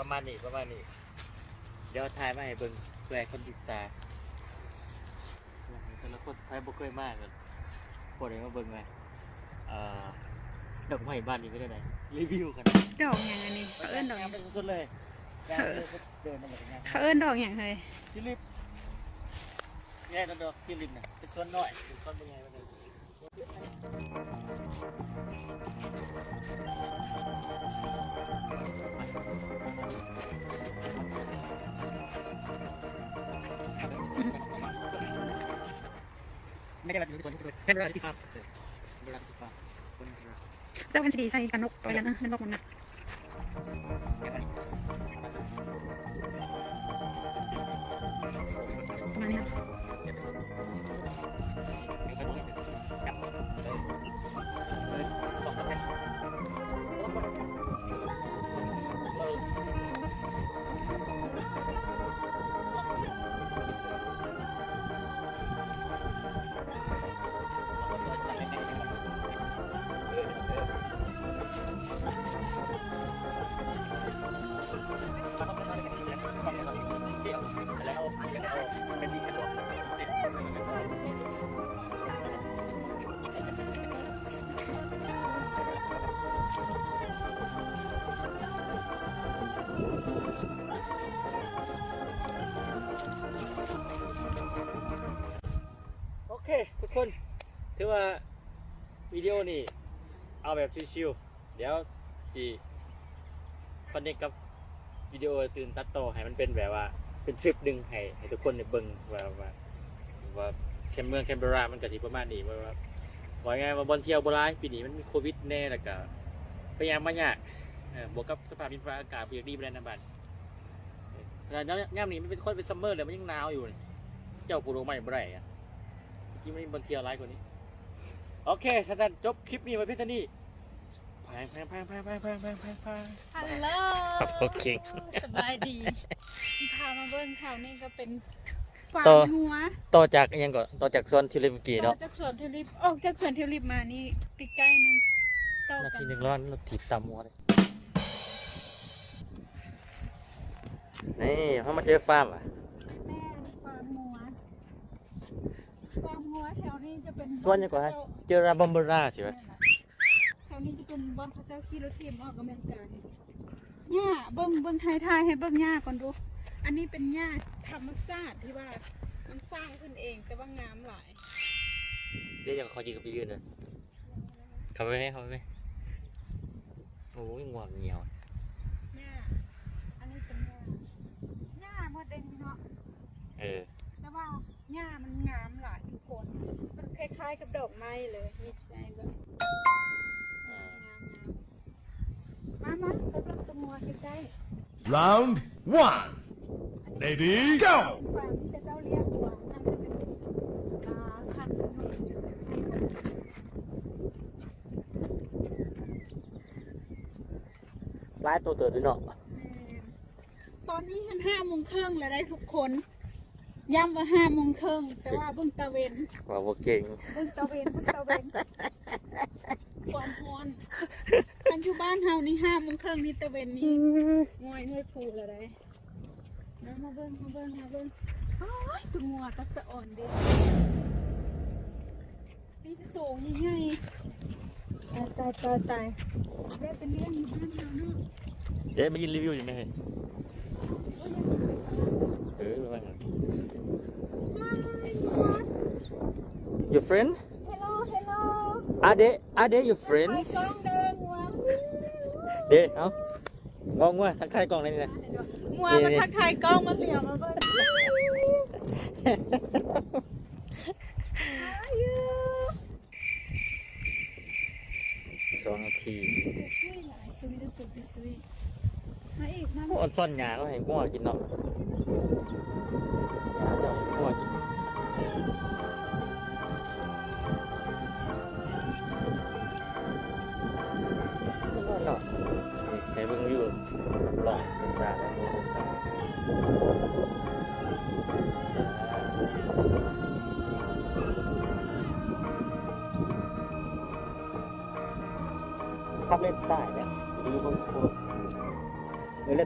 ประมาณนี้ประมาณนี้ เดี๋ยวถ่ายมาให้เบิ่งเพื่อให้คนติดตามแต่ละคนใครบ่เคยมากเลยปวดเลยมาเบิ่งไงเอ่อดอกไม้บ้านนี้ไม่ได้ไหนรีวิวกันดอกอย่างอันนี้เขาเอิ้นดอกหงายันงเป็นสุดๆเลยงานเดินเดินมาจากงานเขาเอิ้นดอกอย่างเฮ้ย ทิลิปแย่ดอกทิลิปน่ะเป็นส่วนน้อยเป็นส่วนเป็นไงบ้างเนี่ย ไม่ได้มาถึงส่วนที่เป็นเป็นเวลาที่ฟาร์มเวลาที่ฟาร์มคนเดียวเจ้าเป็นสีใส่กันนกไปแล้วนะนั่นบอกมันนะแค่นั้นประมาณนี้นะ Thank you. ว่าวิดีโอนี่เอาแบบชิวๆเดี๋ยวจีคอนเนคกับวิดีโอตื่นตัดต่อให้มันเป็นแบบว่าเป็นทริปหนึ่งให้ให้ทุกคนได้เบิ่งว่าว่าว่าแคมเมืองแคนเบรามันก็สิประมาณนี้ว่าว่าว่าไงว่าบอลเที่ยวโบราณปีนี้มันมีโควิดแน่แล้วก็พยายามมายากเออบวกกับสภาพดินฟ้าอากาศเปียกดีไปแล้วนะบัดแล้วย่ามนี้มันเป็นคนเป็นซัมเมอร์เลยมันยังหนาวอยู่ เจ้าปูโรงใหม่บ่ได้อะจริงมันมีบนเที่ยร์ไลฟ์กว่านี้ โอเคสันจบคลิปนี้ไว้เพียงเท่านี้แพงแพงแพงแพงแพงแพงแพงแพงแพง ฮัลโหลครับโอเคสบายดีที่พามาเบิ่งแถวนี้ก็เป็นฟาต่อร์มหัวต่อจากอิหยังก่อนต่อจากส่วนที่เล่นเมื่อกี้ต่อเนาะจากสวนทิวลิปออกจากสวนทิวลิปมานี่ติดใกล้หนึงต่อนากัทีนหนึ่งร้อนเราถีบตามหัวเลยนี่เขามาเจอฟาร์มอะ แม่ฟาร์มหัว ฟาร์มหัวแถวนี้จะเป็นส่วนยังกว่าเจอราบัมเบอราสิวะแถวนี้จะเป็นบ้านพระเจ้าขี่รถทีมออกกำลังกายหญ้าเบิ่งเบิ่งไทยทายๆให้เบิ่งหญ้าก่อนดู อันนี้เป็นหญ้าธรรมชาติที่ว่ามันสร้างขึ้นเองแต่ว่างามหลายเดี๋ยวอยากขอยืนกับไปยืนเลยเข้าไปไหมเข้าไปไหมโอ้ยงวงเหนียวหญ้าอันนี้เป็นหญ้าหญ้าหมดเองเนาะเออแต่ว่า หญ้ามันงามหลายทุกคน มันคล้ายๆกับดอกไม้เลยนี่ใช่แบบงามๆมามาไปเบิ่งตัวงัวใกล้ Round one. ๆ Ready, go! ฟาร์มที่จะเจ้าเลี้ยงวัวนั่นจะเป็นอ่าพันธุ์นกไล่ตัวเตือนด้วยเนาะ ตอนนี้หันห้าโมงครึ่งแล้วได้ทุกคน ย้ำว่าห้าโมงครึ่งแต่ว่าเบิ่งตะเวนว่าบ่เก่งเบิ่งตะเวนเบิ่งตะเวนความร้อนทันอยู่บ้านเฮานี่ห้าโมงครึ่งนี่ตะเวนนี่งอยงอยผูแล้วได้มามาเบิ่งมาเบิ่งมาเบิ่งอ้ายตัวงัวตะสะอ่อนเด้นี่โตยังไงตายตายตายตายได้เป็นเรื่องอยู่บ้านเฮาเนาะเจ๊มายินรีวิวอยู่ไหมเฮ้ย เออประมาณนั้น Your friend Hello Hello Are they Are they your ไป friends กล้องเดินวะเด้เอางองว่าทักทายกล้องเลยนี่นะมัวมาทักทายกล้องมาเหลียวมาเบิ่ง How are you สองนาทีซุยหลายซุยรู้สึกดีซุยมา อ่อนซ่อนหยาก็เห็นกูออกกินเนาะ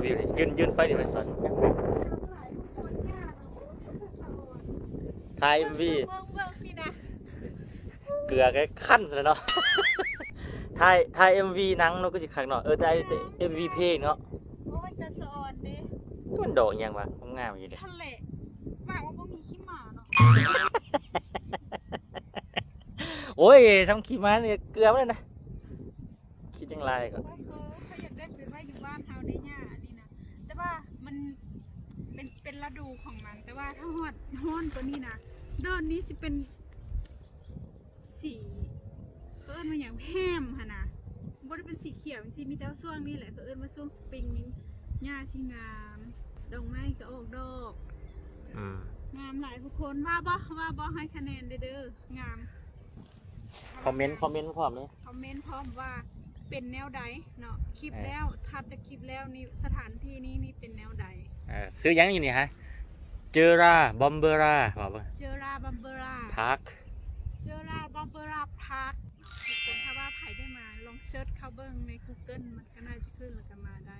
โอ้งามนะวิวนี่ยืนยืนไฟดิมันสอนถ่ายวีเบิ่งเบิ่งนี่นะเกลือแค่ขั้นซะเนาะถ่ายถ่ายเอ็มวีหนังเนาะก็สิคักเนาะเออถ่ายเอ็มวีเพลงเนาะโอ้ยแต่สะออนเด้ก็มันดอกอิหยังวะงามอยู่เด้ทะเลหมากว่าบ่มีขี้หมาเนาะโอ้ยทำขี้ม้าเนี่ยเกลือมันเลยนะคิดยังไรก่อนโอ้ยเขาอยากได้เป็นว่าอยู่บ้านเฮาได้หญ้าอันนี้นะแต่ว่ามันเป็นเป็น ฤดูของมัน แต่ว่าถ้าฮอดฮ้อนกว่านี้นะเดินนี้สิเป็นสีเขาเอิ้นว่าหยังแฮมหั่นนะบ่ได้เป็นสีเขียวสิมีแต่ว่าช่วงนี้แหละเขาเอิ้นว่าช่วงสปริงนี้หญ้าสิงามดอกไม้ก็ออกดอกอืมงามหลายทุกคนว่าบ่ว่าบ่ให้คะแนนเด้อเด้องามคอมเมนต์คอมเมนต์พร้อมเลยคอมเมนต์พร้อมว่าเป็นแนวใดเนาะคลิปเออแล้วทับจากคลิปแล้วนี่สถานที่นี้นี่เป็นแนวใด เออซื้อยังอยู่นี่ฮะ เจอราบอมเบอราบอกว่าเจอราบัมเบอราพาร์คเจอราบัมเบอราพาร์คทุกคนถ้าว่าไผได้มาลองเซิร์ชเข้าเบิ่งใน Google มันก็น่าจะขึ้นแล้วก็มาได้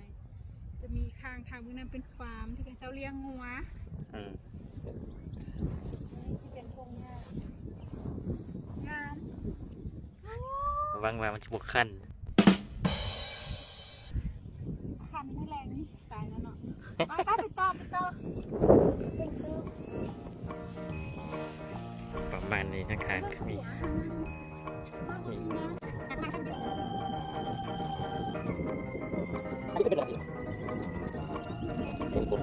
จะมีข้างทางเบื้องนั้นเป็นฟาร์มที่เขาเจ้าเลี้ยงงัวอืมนี่ที่เป็นพงหญ้างามโอ้วางวางมันจะบวกขั้นคัน แล้วเนาะไปต่อไปต่อไปต่อประมาณนี้นะคะมีอันนี้ก็เป็นอะไรเป็นคน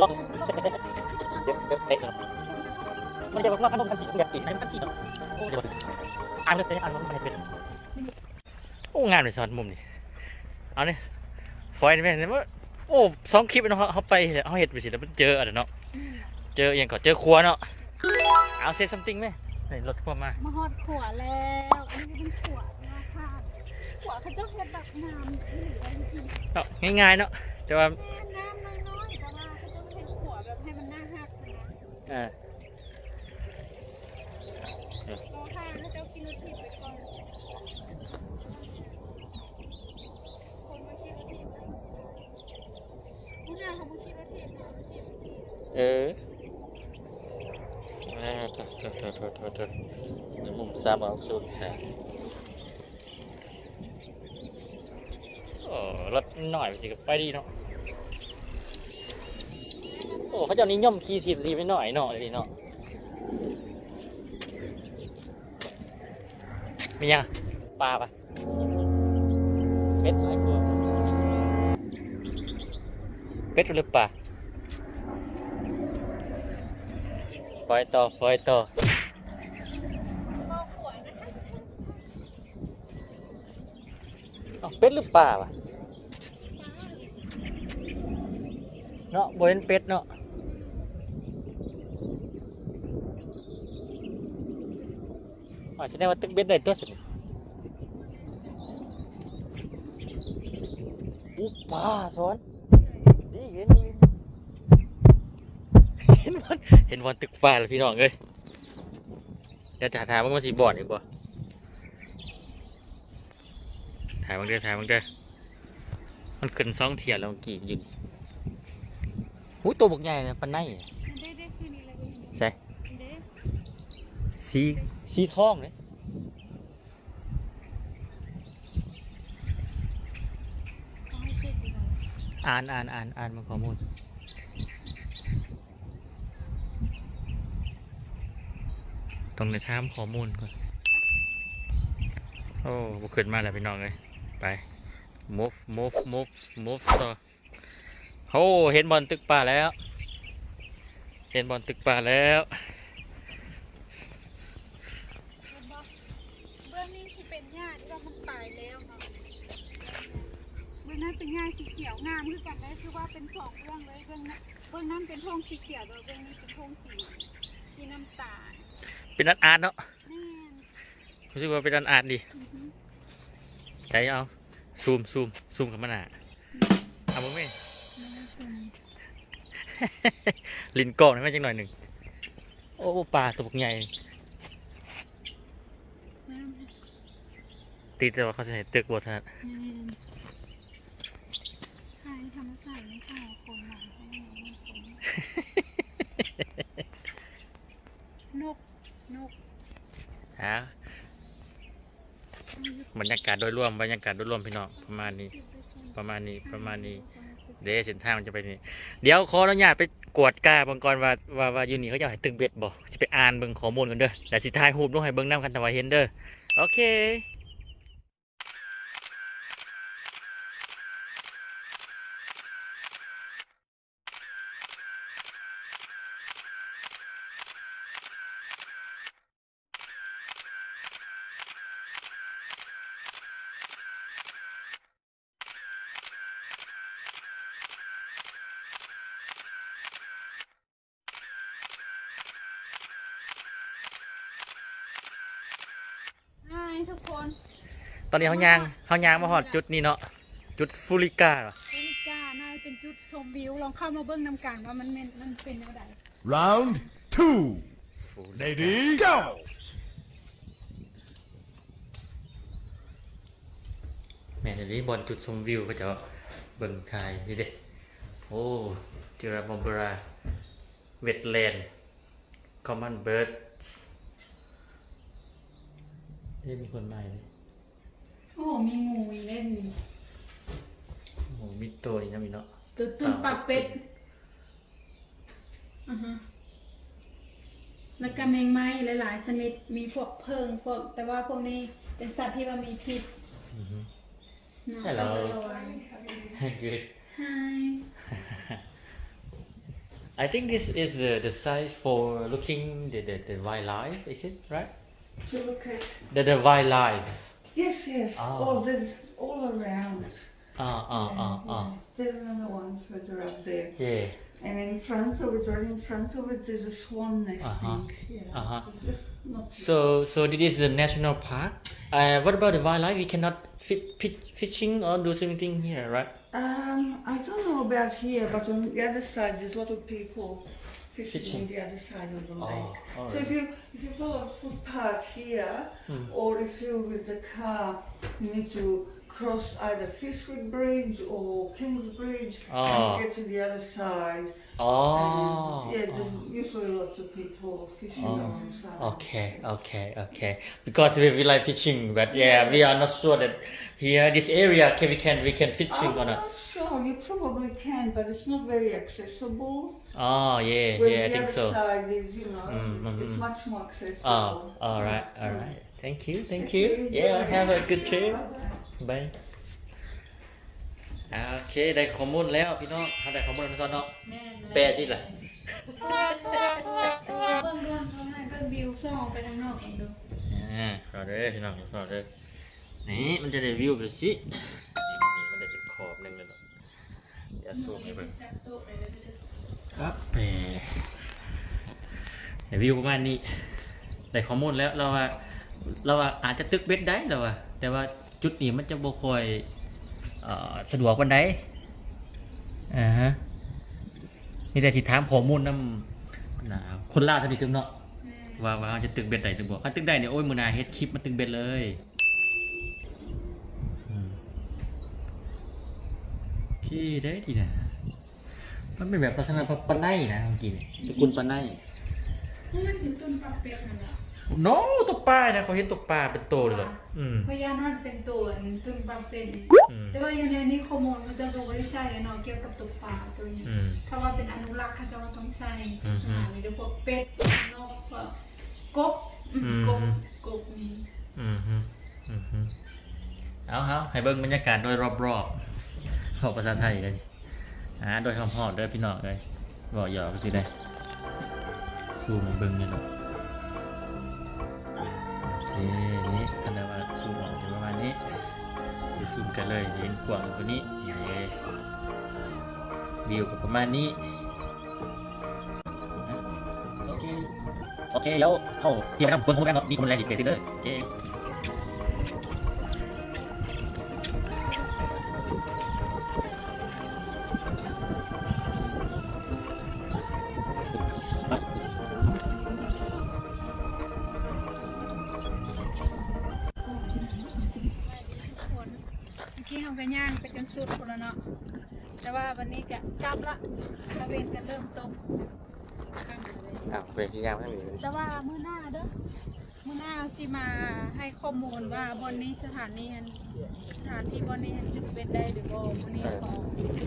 ลองเดี๋ยวเดี๋ยวเด็กสนุก มันจะบอกว่าขนมคันสีแบบอีกนะคันสีเนาะโอ้เดี๋ยวอ่านเลยอ่านว่ามันเป็นโอ้งานเลยสอนมุมนี่เอาเนี่ยฟอยล์นี่แม่เนี่ยว่าโอ้สองคลิปเนาะเขาไปเขาเห็ดไปสิแล้วมันเจออะไรเนาะเจออย่างก่อนเจอครัวเนาะเอาเซซัมติงไหมไหนรถครัวมามาฮอดขวแล้วอันนี้เป็นขวหน้าข้างขวเขาเจ้าเฮ็ดแบบน้ำที่เหลือจริงเนาะง่ายๆเนาะแต่ว่าๆแม่น้ำน้อยๆแต่ว่าเขาเจ้าเฮ็ดขวแบบให้มันน่าฮักนะเออ รอทางเขาเจ้าคิดรถถีบไปก่อน คนมาคิดรถถีบนะผู้หน้าเขามาคิดรถถีบนะรถถีบรถถีบเอออ่าโถโถโถโถโถโถเดี๋ยวมุมสามเอาสูตรแสงโอ้รถหน่อยไปสิก็ไปดีเนาะ โอ้เขาเจะนิยมขี่ทีทีไปหน่อยหน่อยเลยเนาะ มียังปลาปะเป็ดหลายตัวเป็ดหรือปลาฟอยต่อฟอยต่อเอ้าเป็ดหรือปลาวะเนาะบ่เห็นเป็ดเนาะอ๋อ แสดงว่าตึกเบ็ดได้ตัวสุดอู้ปลาสอนดีเห็นอยู่เห็นวันเห็นวันตึกฟ้าแล้วพี่น้องเอ้ยเดี๋ยวจะถามว่ามันสีบอดอีกบ่ถ่ายมันเด้อถ่ายมันเด้อมันขึ้นสองเทียร์แล้วเมื่อกี้ยืนหูตัวบกใหญ่นะปันไนเด้เด้คืนนี้เลยเด้ใช่เด้สี สีทองเลยเขาให้ติดอยู่เลยอ่านอ่านอ่านอ่านมาข้อมูลต้องในถามข้อมูลก่อน โอ้บุขึ้นมาแล้วพี่น้องเลยไป move move move move ต่อโอ้เห็นบอลตึกป่าแล้ว เห็นบอลตึกป่าแล้ว เห็นบ่เบื้องนี้สิเป็นหญ้าที่ว่ามันตายแล้วเนาะ เบื้องนั้นเป็นหญ้าสีเขียวงามคือกันได้คือว่าเป็นสองเบื้องเลยเบื้องนั้นเบื้องนั้นเป็นทงสีเขียวแล้วเบื้องนี้เป็นทงสีสีน้ำตาลเป็นอันอาร์ตเนาะแน่นรู้สึกว่าเป็นอันอาร์ตดีอือฮึใช้เอาซูมซูมซูมกับมันอะเอามึงไหมแน่นเป็นลินกล้องให้มันจังหน่อยหนึ่งโอ้ปลาตัวบักใหญ่แน่นตีแต่ว่าเขาจะเห็นตึกบทนะแน่นใช่ ธรรมศาสตร์ไม่ใช่คนหลังเขาไม่มีคนนกนกฮะบรรยากาศโดยรวมบรรยากาศโดยรวมพี่น้องประมาณนี้ ประมาณนี้ประมาณนี้ เดี๋ยวเส้นทางมันจะไปนี่เดี๋ยวขออนุญาตไปกวดกาเบิ่งก่อนว่าว่าว่าอยู่นี่เขาจะให้ตึกเบ็ดบ่จะไปอ่านเบิ่งข้อมูลกันเด้อแล้วสิถ่ายรูปลงให้เบิ่งนํกันแต่ว่าเห็นเด้อโอเค ทุกคนตอนนี้เขายางเขายางมาฮอดจุดนี้เนาะจุดฟูริกาเหรอบริกาน่าจะเป็นจุดชมวิวลองเข้ามาเบิ้งนำกันว่ามันเป็นมันเป็นแนวใด Round two. ฟูริกา Lady, go! แม่นอันนี้บอลจุดชมวิวเขาจะเบิ่งถ่ายนี่เด้โอ้จิราบอมเบราเวทแลนด์คอมมอนเบิร์ด เอ๊ะมีคนมาอีกเลยโอ้มีงูอีเล่นโอ้มีตัวนี้นะมีเนาะตัวตุ่นปากเป็ดอ่าฮะแล้วก็แมงไม้หลาย ๆ ชนิดมีพวกเพิงพวกแต่ว่าพวกนี้เป็นสัตว์ที่ว่ามีพิษอือฮึ นะ Hello ต้องระวัง good Hi I think this is the the size for looking the the, the wildlife is it right to look at. the the wildlife Yes, yes. Oh. All this, all around. ah ah Yeah, ah ah yeah. There's another one further up there, yeah and in front of it, right in front of it, there's a swan nesting. Uh-huh. Yeah. Uh-huh. so just not too- So, so this is the national park. Uh, what about the wildlife? We cannot fit, fit, fishing or do something here, right? Um, I don't know about here, but on the other side, there's a lot of people fishing, Fishing. on the other side of the Oh, lake. alright. So if you if you follow a footpath here, Hmm. or if you with the car, you need to cross either Fishwick Bridge or Kings Bridge Oh. and get to the other side. Oh, And, yeah, there's usually lots of people fishing Oh. alongside. okay, okay, okay. Because we, we like fishing, but yeah, we are not sure that here this area can we can we can fishing I'm or not. sure. You probably can, but it's not very accessible. Oh yeah, Where yeah, I the think other so. side is, you know, Mm, it's, mm, it's mm. much more accessible. Oh, all right, all right. Thank you, thank you. Yeah, have a good trip. Bye-bye. บายอ่าโอเคได้ข้อมูลแล้วพี่น้องเขาได้ข้อมูลมาสอนเนาะแม่นเลยแปลที่ละเบิ้งเรื่องเขาให้เบิ้งวิวซ่องไปทางนอกเองดูอ่าสอนเด้อพี่น้องสอนเด้อนี่มันจะได้วิวไปสินี่นี่มันได้เป็นขอบหนึงเลยเนาะเดี๋ยวซูมให้เบิ่งจับโต๊ะไปเลยเด้อครับแปลได้วิวประมาณนี้ได้ข้อมูลแล้วเราว่าเราว่าอาจจะตึกเบ็ดได้แล้วว่าแต่ว่า จุดนี้มันจะบ่ค่อยเอ่อสะดวกปานใดอ่าฮะนี่แต่สิถามข้อมูลนำนะคนลาวเท่านี้ตึงเนาะแม่ว่าว่าเขาจะตึกเบ็ดใดตึกบอกเขาตึกได้เนี่ยโอ้ยมือหนาเฮ็ดคลิปมาตึกเบ็ดเลยอืมพี่ได้ดีนะมันเป็นแบบลักษณะปะไนนะเมื่อกี้เนี่ยตระกูลปะไนมันกินต้นปลาเป็ดนั่นแหละ โน้ตกปลานะเขาเห็นตกปลาเป็นโตเลยเหรออืมพยานมันเป็นตัวต้นปลาเป็ดอืม แต่ว่าอยู่ในนี้ข้อมูลมันจะรู้ว่าได้ใช่เนาะเกี่ยวกับตกปลาตัวนี้ อืม ถ้าว่าเป็นอนุรักษ์เขาจะว่าต้องใส่อืมสถานีเดี๋ยวพวกเป็ดนกพวกกบอืมอืมกบกบนี่อืมฮึอืมฮึเอาเอาให้เบิ่งบรรยากาศโดยรอบๆขอภาษาไทยกันอ่าโดยคำพอดเด้อพี่น้องเลยบอกหยอกไปสิได้ซูมให้เบิ่งเนี่ยเนาะ นี่นี่อันนั้นว่าซูมออกจะประมาณนี้ไปซูมกันเลยเห็นกว้างกว่านี้ใหญ่วิวก็ประมาณนี้โอเคโอเคแล้วเข้าเทียบกับเบิ่งของกันเนาะมีคนแรงสิเปลี่ยนเลยโอเค กี้ทำกันย่างไปจนสุดคนละเนาะแต่ว่าวันนี้ก็กลับละตะเวนกันเริ่มตกค่ำเลยอ้าวเวทียามข้างนี้แต่ว่ามื้อหน้าเด้อมื้อหน้าสิมาให้ข้อมูลว่าบอนนี้สถานีอันสถานที่บอนนี้อันจะเป็นได้หรือบ่บอนนี้ของ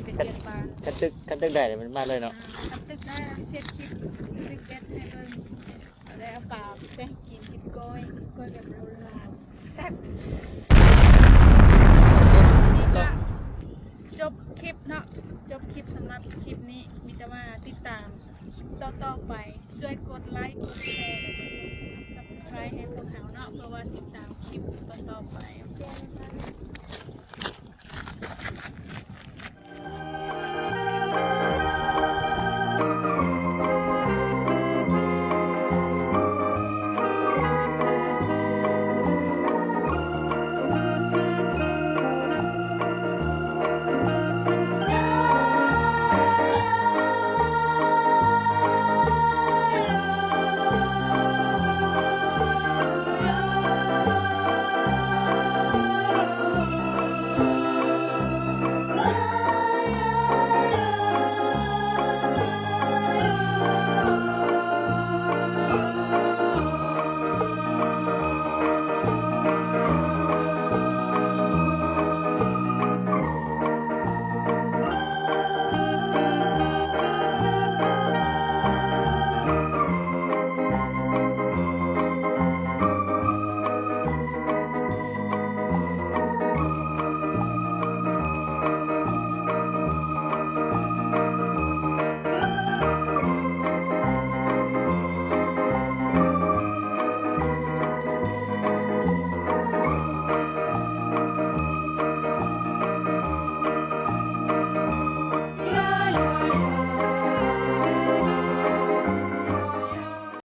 เป็นเดือนปลาคันตึกคันตึกได้เลยมันมาเลยเนาะทำตึกได้เสียดคลิปตึกเด็ดให้เบิ่งแล้วเอาปลาไปแต่งกินกินก้อยก้อยแบบโบราณแซ่บนี่ก็จบคลิปเนาะจบ คลิปสำหรับคลิปนี้มีแต่ว่าติดตามคลิปต่อๆไป ช่วยกดไลค์ กดแชร์แล้วก็ subscribe ให้พวกเขาเนาะเพื่อว่าติดตามคลิปต่อๆไปโอเค